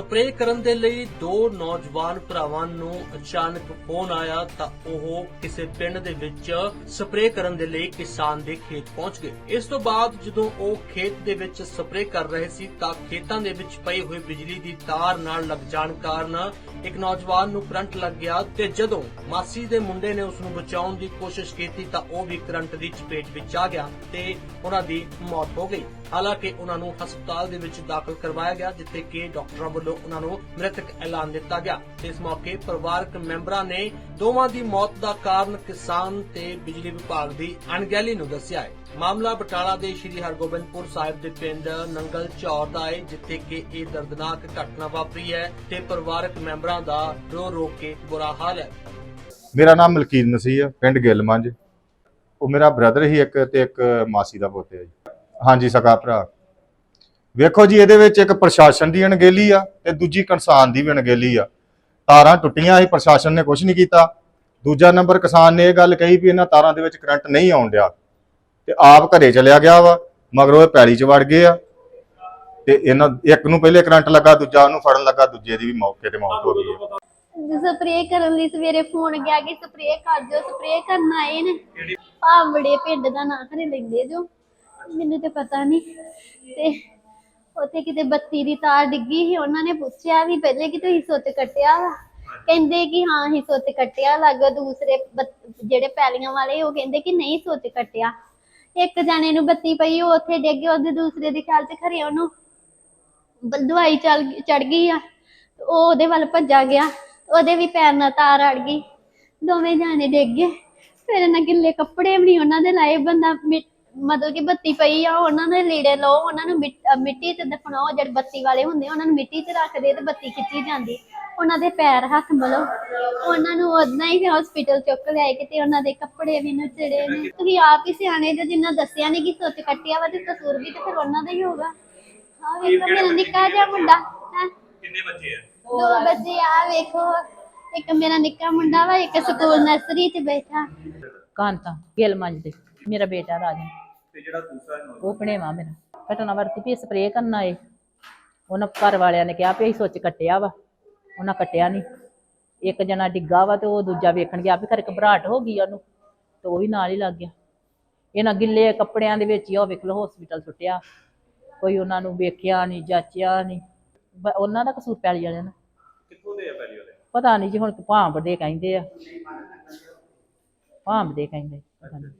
Spray ਕਰਨ ਦੇ ਲਈ ਦੋ ਨੌਜਵਾਨ ਭਰਾਵਾਂ ਨੂੰ ਅਚਾਨਕ ਫੋਨ ਆਇਆ ਤਾਂ ਉਹ ਕਿਸੇ ਪਿੰਡ ਦੇ ਵਿੱਚ ਸਪਰੇਅ ਕਰਨ ਦੇ ਲਈ ਕਿਸਾਨ ਦੇ ਖੇਤ ਪਹੁੰਚ ਗਏ। ਇਸ ਤੋਂ ਬਾਅਦ ਜਦੋਂ ਉਹ ਖੇਤ ਦੇ ਵਿੱਚ ਸਪਰੇਅ ਕਰ ਰਹੇ ਸੀ ਤਾਂ ਖੇਤਾਂ ਦੇ ਵਿੱਚ ਪਈ ਹੋਈ ਬਿਜਲੀ ਦੀ ਤਾਰ ਨਾਲ ਲੱਗ ਜਾਣ ਕਾਰਨ ਇੱਕ ਨੌਜਵਾਨ ਨੂੰ ਕਰੰਟ ਲੱਗ ਗਿਆ ਤੇ ਜਦੋਂ ਮਾਸੀ ਦੇ ਮੁੰਡੇ ਨੇ ਉਸ ਨੂੰ ਬਚਾਉਣ ਦੀ ਕੋਸ਼ਿਸ਼ ਕੀਤੀ ਤਾਂ ਉਹ ਵੀ ਕਰੰਟ ਦੀ ਚਪੇਟ ਵਿੱਚ ਆ ਗਿਆ ਤੇ ਉਹਨਾਂ ਦੀ ਮੌਤ ਹੋ ਗਈ। ਹਾਲਾਂਕਿ ਉਹਨਾਂ ਨੂੰ ਹਸਪਤਾਲ ਦੇ ਵਿੱਚ ਦਾਖਲ ਕਰਵਾਇਆ ਗਿਆ, ਜਿੱਥੇ ਕਿ ਡਾਕਟਰਾਂ ਵੱਲੋਂ ਉਹਨਾਂ ਨੂੰ ਮ੍ਰਿਤਕ ਐਲਾਨ ਦਿੱਤਾ ਗਿਆ। ਇਸ ਮੌਕੇ ਪਰਿਵਾਰਕ ਮੈਂਬਰਾਂ ਨੇ ਦੋਵਾਂ ਦੀ ਮੌਤ ਦਾ ਕਾਰਨ ਕਿਸਾਨ ਤੇ ਬਿਜਲੀ ਵਿਭਾਗ ਦੀ ਅਣਗਹਿਲੀ ਨੂੰ ਦੱਸਿਆ ਹੈ। ਮਾਮਲਾ ਬਟਾਲਾ ਦੇ ਸ਼੍ਰੀ ਹਰਗੋਬਿੰਦਪੁਰ ਸਾਹਿਬ ਦੇ ਪਿੰਡ ਨੰਗਲ ਚੌਰ ਦਾ ਹੈ, ਜਿੱਥੇ ਕਿ ਇਹ ਦਰਦਨਾਕ ਘਟਨਾ ਵਾਪਰੀ ਹੈ ਤੇ ਪਰਿਵਾਰਕ ਮੈਂਬਰਾਂ ਦਾ ਰੋ ਰੋ ਕੇ ਬੁਰਾ ਹਾਲ ਹੈ। ਮੇਰਾ ਨਾਮ ਮਲਕੀਤ ਮਸੀਹ ਹੈ ਪਿੰਡ ਗਿੱਲਮੰਜ ਉਹ ਮੇਰਾ ਬ੍ਰਦਰ ਹੀ ਇੱਕ ਤੇ ਇੱਕ ਮਾਸੀ ਦਾ ਪੁੱਤ ਹੈ ਜੀ। ਹਾਂਜੀ ਸਕਾ ਭਰਾ। ਵੇਖੋ ਜੀ, ਇਹਦੇ ਵਿੱਚ ਇੱਕ ਪ੍ਰਸ਼ਾਸਨ ਦੀ ਅਣਗਹਿਲੀ ਆ ਤੇ ਦੂਜੀ ਕਿਸਾਨ ਦੀ ਵੀ ਅਣਗਹਿਲੀ ਆ। ਤਾਰਾਂ ਟੁੱਟੀਆਂ ਸੀ, ਪ੍ਰਸ਼ਾਸਨ ਨੇ ਕੁਝ ਨਹੀਂ ਕੀਤਾ। ਦੂਜਾ ਨੰਬਰ, ਕਿਸਾਨ ਨੇ ਇਹ ਗੱਲ ਕਹੀ ਵੀ ਇਹਨਾਂ ਤਾਰਾਂ ਦੇ ਵਿੱਚ ਕਰੰਟ ਨਹੀਂ ਆਉਣ ਡਿਆ ਤੇ ਆਪ ਘਰੇ ਚਲਿਆ ਗਿਆ ਵਾ, ਮਗਰੋਂ ਇਹ ਪੈਲੀ 'ਚ ਵੜ ਗਏ ਆ। ਤੇ ਇਹਨਾਂ, ਇੱਕ ਨੂੰ ਪਹਿਲੇ ਕਰੰਟ ਲੱਗਾ, ਦੂਜਾ ਉਹਨੂੰ ਫੜਨ ਲੱਗਾ, ਦੂਜੇ ਦੀ ਵੀ ਮੌਕੇ ਤੇ ਮੌਤ ਹੋ ਗਈ ਆ। ਸਪਰੇਅ ਕਰਨ ਲਈ ਸਵੇਰੇ ਫੋਨ ਗਿਆ ਕਿ ਸਪਰੇਅ ਕਰ ਦਿਓ ਸਪਰੇਅ ਕਰਨ ਆਏ ਨੇ। ਆ ਪਿੰਡ ਦਾ ਨਾਂ ਖਰੇ ਲੈਂਦੇ ਜੋ। ਮੈਨੂੰ ਤੇ ਪਤਾ ਨਹੀਂ। ਤੇ ਉੱਥੇ ਕਿਤੇ ਬੱਤੀ ਦੀ ਤਾਰ ਡਿੱਗੀ ਸੀ, ਉਹਨਾਂ ਨੇ ਪੁੱਛਿਆ ਵੀ ਪਹਿਲੇ ਕਿ ਤੁਸੀਂ ਸੁੱਤ ਕੱਟਿਆ ਵਾ? ਕਹਿੰਦੇ ਕਿ ਹਾਂ ਹੀ ਸੁੱਤ ਕੱਟਿਆ। ਲੱਗ ਦੂਸਰੇ ਬੱਤ- ਜਿਹੜੇ ਪੈਲੀਆਂ ਵਾਲੇ, ਉਹ ਕਹਿੰਦੇ ਕਿ ਨਹੀਂ ਸੁੱਤ ਕੱਟਿਆ। ਇੱਕ ਜਾਣੇ ਨੂੰ ਬੱਤੀ ਪਈ, ਉਹ ਉੱਥੇ ਡਿੱਗ ਗਿਆ ਉਹਦੇ ਦੂਸਰੇ ਦੇ ਖਿਆਲ 'ਚ ਖਰੇ ਉਹਨੂੰ ਬ- ਦਵਾਈ ਚੱਲ ਚੜ ਗਈ ਆ। ਤੇ ਉਹ ਉਹਦੇ ਵੱਲ ਭੱਜਾ ਗਿਆ। ਉਹਦੇ ਵੀ ਪੈਰ ਨਾਲ ਤਾਰ ਅੜ ਗਈ। ਦੋਵੇਂ ਜਾਣੇ ਡਿੱਗ ਗਏ। ਫਿਰ ਇਹਨਾਂ ਗਿੱਲੇ ਕੱਪੜੇ ਵੀ ਨੀ ਉਹਨਾਂ ਦੇ ਲਾਏ। ਬੰਦਾ ਮਿ- ਮਤਲਬ ਕਿ ਬੱਤੀ ਪਈ ਆ ਉਹਨਾਂ ਦੇ ਲੀੜੇ ਲਓ ਉਹਨਾਂ ਨੂੰ ਮਿੱਟ- ਅਹ ਮਿੱਟੀ 'ਚ ਦਫਨਾਓ ਜਿਹੜੇ ਬੱਤੀ ਵਾਲੇ ਹੁੰਦੇ ਉਹਨਾਂ ਨੂੰ ਮਿੱਟੀ 'ਚ ਰੱਖਦੇ ਤੇ ਬੱਤੀ ਖਿੱਚੀ ਜਾਂਦੀ। ਉਹਨਾਂ ਦੇ ਪੈਰ ਹੱਥ ਮਲੋ। ਉਹਨਾਂ ਨੂੰ ਉਦਾਂ ਹੀ ਫਿਰ ਹਸਪੀਟਲ ਚੁੱਕ ਲਿਆਏ ਕਿਤੇ ਉਹਨਾਂ ਦੇ ਕੱਪੜੇ ਵੀ ਨਚੜੇ ਨੇ। ਤੁਸੀਂ ਆਪ ਹੀ ਸਿਆਣੇ ਜੋ ਜਿੰਨਾ ਦੱਸਿਆ ਨਹੀਂ ਕਿ ਸੁੱਚ ਕੱਟਿਆ ਵਾ ਤੇ ਕਸੂਰ ਵੀ ਤੇ ਫਿਰ ਉਹਨਾਂ ਦਾ ਹੀ ਹੋਗਾ ਹਾਂ ਵੇਖੋ ਮੇਰਾ ਨਿੱਕਾ ਜਿਹਾ ਮੁੰਡਾ ਹੈਂ? ਕਿੰਨੇ ਬੱਚੇ ਆ? ਦੋ ਬੱਚੇ ਆ ਵੇਖੋ। ਇੱਕ ਮੇਰਾ ਨਿੱਕਾ ਮੁੰਡਾ ਵਾ ਇੱਕ ਸਕੂਲ ਨਰਸਰੀ 'ਚ ਬੈਠਾ। ਕਾਂਤਾ ਗਿੱਲ ਮੰਜਦੇ। ਮੇਰਾ ਬੇਟਾ ਰਾਜਨ। ਤੇ ਜਿਹੜਾ ਦੂਸਰਾ ਨੌਜਵਾਨ ਉਹ ਭਣੇਵਾ ਮੇਰਾ। ਘਟਨਾ ਵਰਤੀ ਵੀ ਸਪਰੇਅ ਕਰਨ ਆਏ ਉਹਨਾਂ ਘਰ ਵਾਲਿਆਂ ਨੇ ਕਿਹਾ ਵੀ ਅਸੀਂ ਸੁੱਚ ਕੱਟਿਆ ਵਾ। ਉਹਨਾਂ ਕੱਟਿਆ ਨਹੀਂ ਇੱਕ ਜਣਾ ਡਿੱਗਾ ਵਾ ਤੇ ਉਹ ਦੂਜਾ ਵੇਖਣ ਗਿਆ ਵੀ ਘਰ ਘਬਰਾਹਟ ਹੋ ਗਈ ਉਹਨੂੰ। ਤੇ ਉਹ ਵੀ ਨਾਲ ਹੀ ਲੱਗ ਗਿਆ। ਇਹਨਾਂ ਗਿੱਲੇ ਕੱਪੜਿਆਂ ਦੇ ਵਿੱਚ ਹੀ ਉਹ ਵੇਖ ਲਓ ਹਸਪੀਟਲ ਸੁੱਟਿਆ। ਕੋਈ ਉਹਨਾਂ ਨੂੰ ਵੇਖਿਆ ਨਹੀਂ ਜਾਚਿਆ ਨਹੀਂ ਉਹਨਾਂ ਦਾ ਕਸੂਰ ਪੈਲੀ ਵਾਲਿਆਂ ਦਾ। ਕਿੱਥੋਂ ਦੇ ਆ ਪਹਿਲੀ ਵਾਲੇ? ਪਤਾ ਨਹੀਂ ਜੀ ਹੁਣ ਭਾਂਬ ਦੇ ਕਹਿੰਦੇ ਆ। ਭਾਂਬ ਦੇ ਕਹਿੰਦੇ। ਪਤਾ ਨਹੀਂ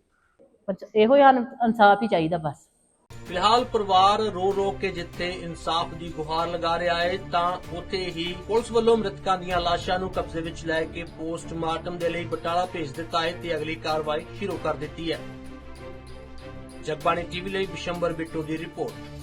ਪਰ ਇਹੋ ਹੀ ਸਾਨੂੰ ਇਨਸਾਫ ਹੀ ਚਾਹੀਦਾ ਬਸ। ਫਿਲਹਾਲ ਪਰਿਵਾਰ ਰੋ ਰੋ ਕੇ ਜਿੱਥੇ ਇਨਸਾਫ ਦੀ ਗੁਹਾਰ ਲਗਾ ਰਿਹਾ ਹੈ ਤਾਂ ਉੱਥੇ ਹੀ ਪੁਲਿਸ ਵੱਲੋਂ ਮ੍ਰਿਤਕਾਂ ਦੀਆਂ ਲਾਸ਼ਾਂ ਨੂੰ ਕਬਜ਼ੇ ਵਿੱਚ ਲੈ ਕੇ ਪੋਸਟਮਾਰਟਮ ਦੇ ਲਈ ਬਟਾਲਾ ਭੇਜ ਦਿੱਤਾ ਹੈ ਤੇ ਅਗਲੀ ਕਾਰਵਾਈ ਸ਼ੁਰੂ ਕਰ ਦਿੱਤੀ ਹੈ ਜਗਬਾਣੀ ਟੀਵੀ ਲਈ ਵਿਸ਼ੰਬਰ ਬਿੱਟੂ ਦੀ ਰਿਪੋਰਟ।